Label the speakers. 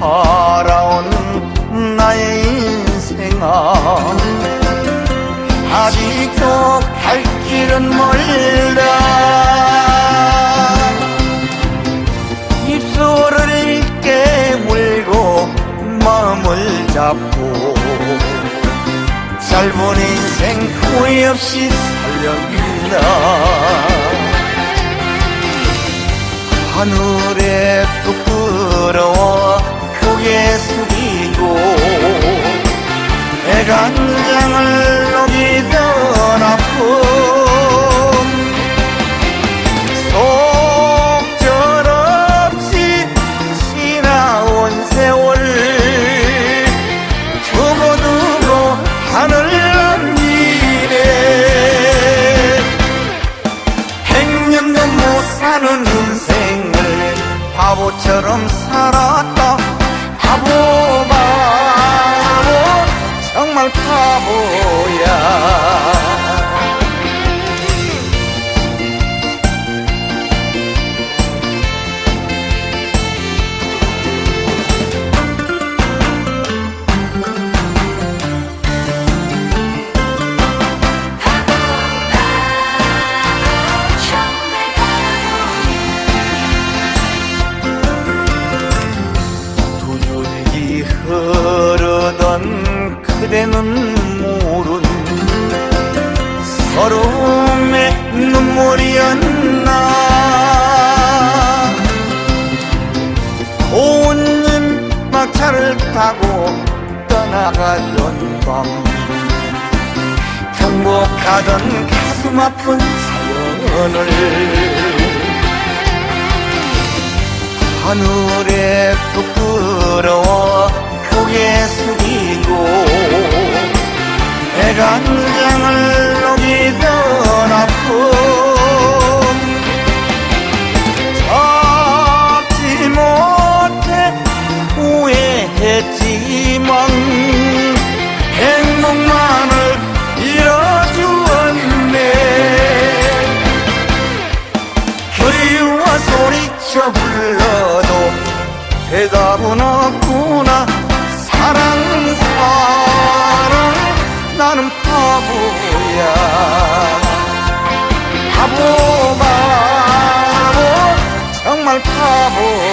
Speaker 1: 살아온 나의 인생아 아직도 갈 길은 멀다. 입술을 깨물고 마음을 잡고 짧은 인생 후회 없이 살려준다. 애간장을 녹이던 아픔 속절없이 지나온 세월 두고두고 하늘 남기네 백년도 못 사는 인생을 바보처럼 살았다 바보야 흐르던 그대 눈물은 서러움의 눈물이었나? 온 막차를 타고 떠나가던 밤 경복하던 가슴 아픈 사연을 하늘에 부끄러워 크게 숙이고 대답은 없구나. 사랑 사랑 나는 바보야. 바보 바보 정말 바보야